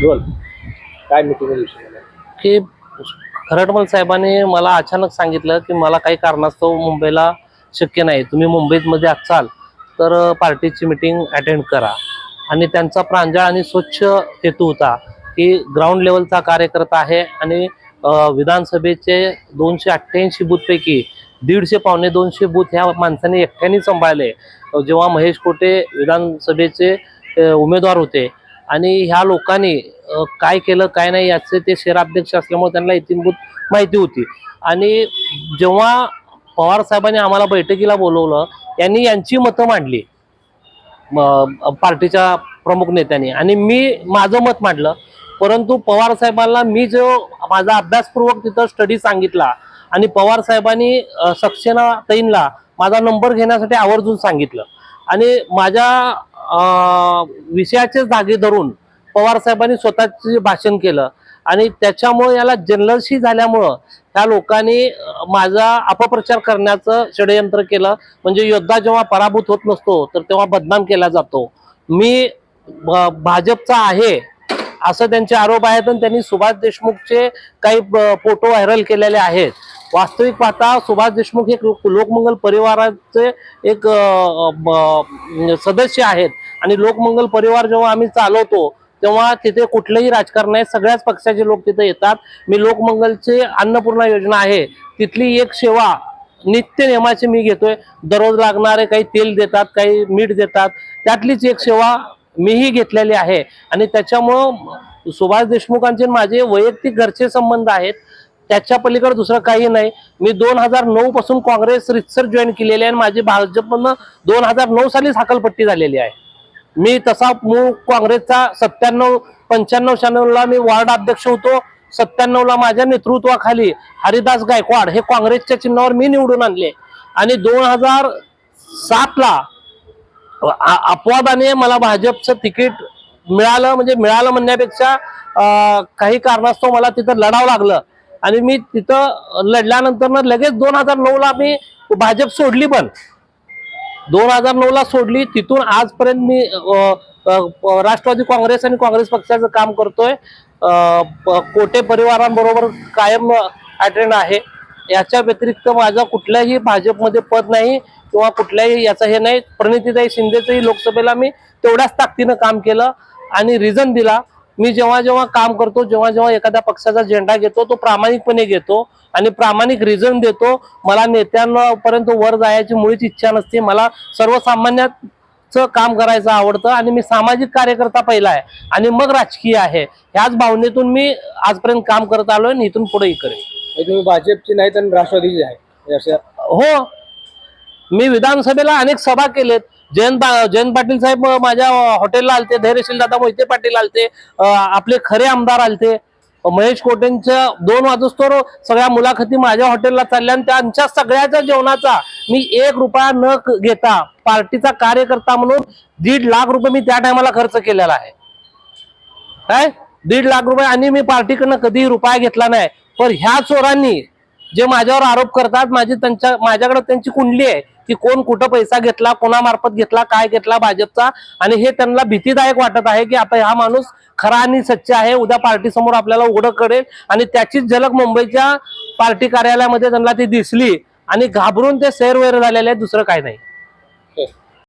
बोल. काय मिटिंग की खरटमल साहेबांनी मला अचानक सांगितलं की मला काही कारणास्तव मुंबईला शक्य नाही. तुम्ही मुंबईमध्ये असाल तर पार्टीची मिटिंग अटेंड करा. आणि त्यांचा प्रांजळ आणि स्वच्छ हेतू होता की ग्राउंड लेवलचा कार्यकर्ता आहे आणि विधानसभेचे दोनशे अठ्ठ्याऐंशी बूथपैकी दीडशे पावणे दोनशे बूथ ह्या माणसाने एकट्याने सांभाळले. जेव्हा महेश कोटे विधानसभेचे उमेदवार होते. आणि ह्या लोकांनी काय केलं काय नाही याचे ते शहराध्यक्ष असल्यामुळे त्यांना इतिंभूत माहिती होती. आणि जेव्हा पवार साहेबांनी आम्हाला बैठकीला बोलवलं यांनी यांची मतं मांडली. पार्टीच्या प्रमुख नेत्यांनी. आणि मी माझं मत मांडलं. परंतु पवार साहेबांना मी जो माझा अभ्यासपूर्वक तिथं स्टडी सांगितला आणि पवार साहेबांनी सक्सेना तैनला माझा नंबर घेण्यासाठी आवर्जून सांगितलं. आणि माझ्या विषयाचेच धागे धरून पवार साहेबांनी स्वतःचे भाषण केलं. आणि त्याच्यामुळे याला जनरलशी झाल्यामुळं त्या लोकांनी माझा अपप्रचार करण्याचं षडयंत्र केलं. म्हणजे योद्धा जेव्हा पराभूत होत नसतो तर तेव्हा बदनाम केला जातो. मी भाजपचा आहे असं त्यांचे आरोप आहेत आणि त्यांनी सुभाष देशमुखचे काही फोटो व्हायरल केलेले आहेत. वास्तविक पाहता सुभाष देशमुख हे लोक- लोकमंगल परिवाराचे एक सदस्य आहेत. आणि लोकमंगल परिवार जेव्हा आम्ही चालवतो तेव्हा तिथे कुठलंही राजकारण नाही. सगळ्याच पक्षाचे लोक तिथे येतात. मी लोकमंगलचे अन्नपूर्णा योजना आहे. तिथली एक सेवा नित्य नियमाची मी घेतोय. दररोज लागणारे काही तेल देतात काही मीठ देतात. त्यातलीच एक सेवा मीही घेतलेली आहे. आणि त्याच्यामुळं सुभाष देशमुखांचे माझे वैयक्तिक घरचे संबंध आहेत. त्याच्या पलीकडे दुसरं काही नाही. मी दोन हजार नऊ पासून काँग्रेस रितसर जॉईन केलेली आहे आणि माझी भाजपनं दोन हजार नऊ साली साखलपट्टी झालेली आहे. मी तसा मूळ काँग्रेसचा सत्त्याण्णव पंच्याण्णव शहाण्णवला मी वॉर्ड अध्यक्ष होतो. सत्त्याण्णवला माझ्या नेतृत्वाखाली हरिदास गायकवाड हे काँग्रेसच्या चिन्हावर मी निवडून आणले. आणि दोन हजार सातला अपवादाने मला भाजपचं तिकीट मिळालं म्हणजे मिळालं म्हणण्यापेक्षा काही कारणास्तव मला तिथं लढावं लागलं. आणि मी तिथं लढल्यानंतर ना लगेच दोन हजार नऊला मी भाजप सोडली पण. दोन हजार नऊ ला सोडली तिथून आजपर्यंत मी राष्ट्रवादी काँग्रेस आणि काँग्रेस पक्षाचं काम करतोय. प- कोटे परिवारांबरोबर कायम अटेंड आहे. याच्या व्यतिरिक्त माझा कुठल्याही भाजपमध्ये पद नाही किंवा कुठल्याही याचं हे नाही. प्रणितीताई शिंदेचंही लोकसभेला मी तेवढ्याच ताकदीनं काम केलं आणि रिझन दिला. मी जेव्हा जेव्हा काम करतो जेव्हा जेव्हा एखाद्या पक्षाचा झेंडा घेतो तो प्रामाणिकपणे घेतो आणि प्रामाणिक रिझन देतो मला नेत्यांपर्यंत वर जायची मुळीच इच्छा नसते. मला सर्वसामान्याचं काम करायचं आवडतं आणि मी सामाजिक कार्यकर्ता पहिला आहे आणि मग राजकीय आहे. ह्याच भावनेतून मी आजपर्यंत काम करत आलोय आणि इथून पुढेही करेन तुम्ही भाजपची नाही तर राष्ट्रवादीची आहे. हो. मी विधानसभेला अनेक सभा केलेत. जयंत जयंत पाटील साहेब माझ्या हॉटेलला आलते धैर्यशील दादा मोहिते पाटील आलते आपले खरे आमदार आलते. महेश कोटेंच्या दोन वाजोस्तोर सगळ्या मुलाखती माझ्या हॉटेलला चालल्या आणि त्यांच्या सगळ्याच्या जेवणाचा मी एक रुपया न घेता पार्टीचा कार्यकर्ता म्हणून दीड लाख रुपये मी त्या टायमाला खर्च केलेला आहे. काय? दीड लाख रुपये आणि मी पार्टीकडनं कधीही रुपया घेतला नाही. पण ह्या चोरांनी जे माझ्यावर आरोप करतात माझी त्यांच्या माझ्याकडे त्यांची कुंडली आहे की कोण कुठं पैसा घेतला कोणामार्फत घेतला काय घेतला भाजपचा. आणि हे त्यांना भीतीदायक वाटत आहे की आता हा माणूस खरा आणि सच्च आहे उद्या पार्टी समोर आपल्याला उघडं करेल आणि त्याचीच झलक मुंबईच्या पार्टी कार्यालयामध्ये त्यांना ती दिसली आणि घाबरून ते सैरवैर झालेले आहेत दुसरं काय नाही. हो.